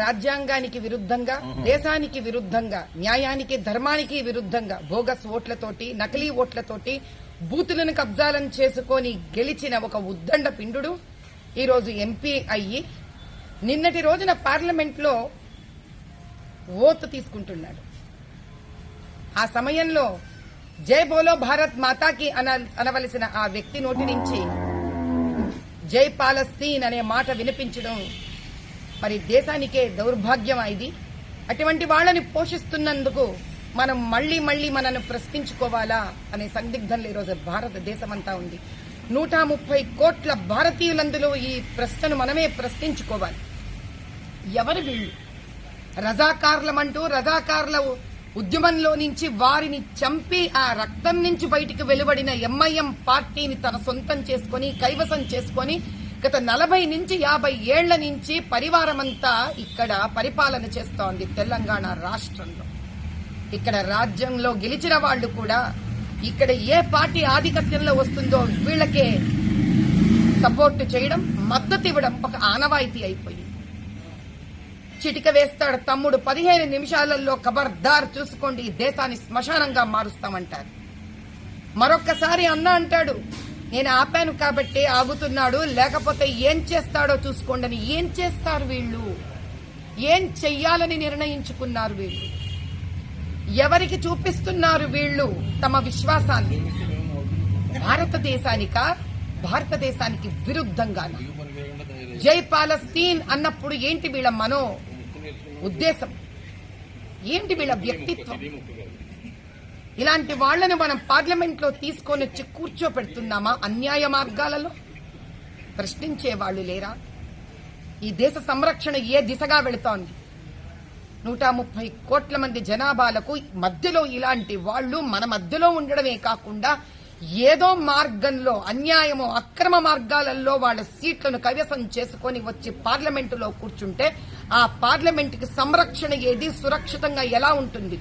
రాజ్యాంగానికి విరుద్ధంగా దేశానికి విరుద్ధంగా న్యాయానికి ధర్మానికి విరుద్ధంగా బోగస్ ఓట్లతోటి నకిలీ ఓట్లతోటి బూతులను కబ్జాలను చేసుకొని గెలిచిన ఒక ఉద్దండ పిండు ఈరోజు ఎంపీ అయ్యి నిన్నటి రోజున పార్లమెంట్లో ఓతు తీసుకుంటున్నాడు. ఆ సమయంలో జై బోలో భారత్ మాతాకి అన అనవలసిన ఆ వ్యక్తి నోటి నుంచి జై పాలస్తీన్ అనే మాట వినిపించడం మరి దేశానికే దౌర్భాగ్యం ఇది? అటువంటి వాళ్ళని పోషిస్తున్నందుకు మనం మళ్ళీ మళ్ళీ మనను ప్రశ్నించుకోవాలా అనే సందిగ్ధంలో ఈరోజు భారతదేశమంతా ఉంది. నూట ముప్పై కోట్ల భారతీయులందులో ఈ ప్రశ్నను మనమే ప్రశ్నించుకోవాలి. ఎవరు వీళ్ళు? రజాకారులమంటూ రజాకారుల ఉద్యమంలో నుంచి వారిని చంపి ఆ రక్తం నుంచి బయటికి వెలువడిన ఎంఐఎం పార్టీని తన సొంతం చేసుకొని కైవసం చేసుకొని గత నలభై నుంచి యాభై ఏళ్ళ నుంచి పరివారమంతా ఇక్కడ పరిపాలన చేస్తోంది తెలంగాణ రాష్ట్రంలో. ఇక్కడ రాజ్యంలో గెలిచిన వాళ్ళు కూడా ఇక్కడ ఏ పార్టీ ఆధిపత్యంలో వస్తుందో వీళ్ళకే సపోర్ట్ చేయడం మద్దతు ఇవ్వడం ఒక ఆనవాయితీ అయిపోయింది. చిటిక వేస్తాడు తమ్ముడు పదిహేను నిమిషాలలో ఖబర్దార్ చూసుకోండి ఈ దేశాన్ని శ్మశానంగా మారుస్తామంటారు. మరొక్కసారి అన్న అంటాడు నేను ఆపాను కాబట్టి ఆగుతున్నాడు లేకపోతే ఏం చేస్తాడో చూసుకోండి అని ఏం చేస్తారు వీళ్ళు? ఏం చెయ్యాలని నిర్ణయించుకున్నారు వీళ్ళు? ఎవరికి చూపిస్తున్నారు వీళ్ళు తమ విశ్వాసాన్ని? భారతదేశానిక? భారతదేశానికి విరుద్ధంగా జై పాలస్తీన్ అన్నప్పుడు ఏంటి వీళ్ళ మనో ఉద్దేశం? ఏంటి వీళ్ళ వ్యక్తిత్వం? ఇలాంటి వాళ్ళను మనం పార్లమెంట్లో తీసుకొని వచ్చి కూర్చోపెడుతున్నామా? అన్యాయ మార్గాలలో? ప్రశ్నించే వాళ్ళు లేరా? ఈ దేశ సంరక్షణ ఏ దిశగా వెళుతోంది? నూట ముప్పై కోట్ల మంది జనాభాలకు మధ్యలో ఇలాంటి వాళ్ళు మన మధ్యలో ఉండడమే కాకుండా ఏదో మార్గంలో అన్యాయమో అక్రమ మార్గాలలో వాళ్ళ సీట్లను కైవసం చేసుకొని వచ్చి పార్లమెంటులో కూర్చుంటే ఆ పార్లమెంటుకి సంరక్షణ ఏది? సురక్షితంగా ఎలా ఉంటుంది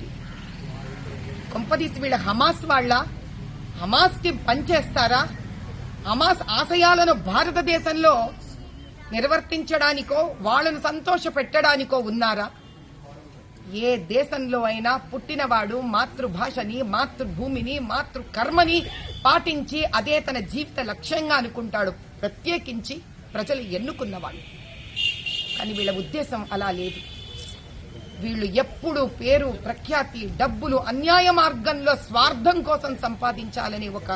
కొంపదీసి వీళ్ళ హమాస్ వాళ్ళ? హమాస్కి పనిచేస్తారా? హమాస్ ఆశయాలను భారతదేశంలో నిర్వర్తించడానికో వాళ్ళను సంతోష పెట్టడానికో ఉన్నారా? ఏ దేశంలో అయినా పుట్టినవాడు మాతృభాషని మాతృభూమిని మాతృ కర్మని పాటించి అదే తన జీవిత లక్ష్యంగా అనుకుంటాడు. ప్రత్యేకించి ప్రజలు ఎన్నుకున్నవాడు. కానీ వీళ్ళ ఉద్దేశం అలా లేదు. వీళ్ళు ఎప్పుడు పేరు ప్రఖ్యాతి డబ్బులు అన్యాయ మార్గంలో స్వార్థం కోసం సంపాదించాలనే ఒక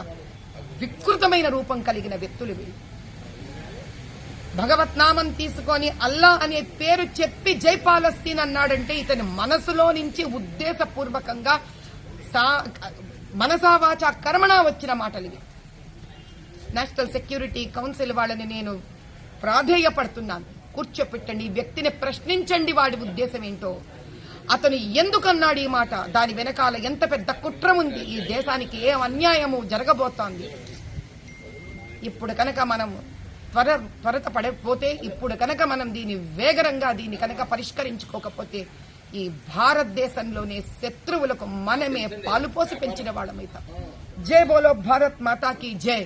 వికృతమైన రూపం కలిగిన వ్యక్తులు వీళ్ళు. భగవత్ నామం తీసుకొని అల్లా అనే పేరు చెప్పి జై పాలస్తీన్ అన్నాడంటే ఇతని మనసులో నుంచి ఉద్దేశపూర్వకంగా సా- మనసావాచ కర్మణ వచ్చిన మాటలు ఇవి నేషనల్ సెక్యూరిటీ కౌన్సిల్ వాళ్ళని నేను ప్రాధేయపడుతున్నాను. కూర్చోపెట్టండి ఈ వ్యక్తిని ప్రశ్నించండి వాడి ఉద్దేశం ఏంటో. అతను ఎందుకన్నాడు ఈ మాట? దాని వెనకాల ఎంత పెద్ద కుట్ర ఉంది? ఈ దేశానికి ఏ అన్యాయము జరగబోతోంది? ఇప్పుడు కనుక మనం త్వర త్వరత పడకపోతే ఇప్పుడు కనుక మనం దీన్ని వేగరంగా దీన్ని కనుక పరిష్కరించుకోకపోతే ఈ భారతదేశంలోనే శత్రువులకు మనమే పాలుపోసి పెంచిన వాళ్ళమైతాం. జై బోలో భారత్ మాతాకి జై.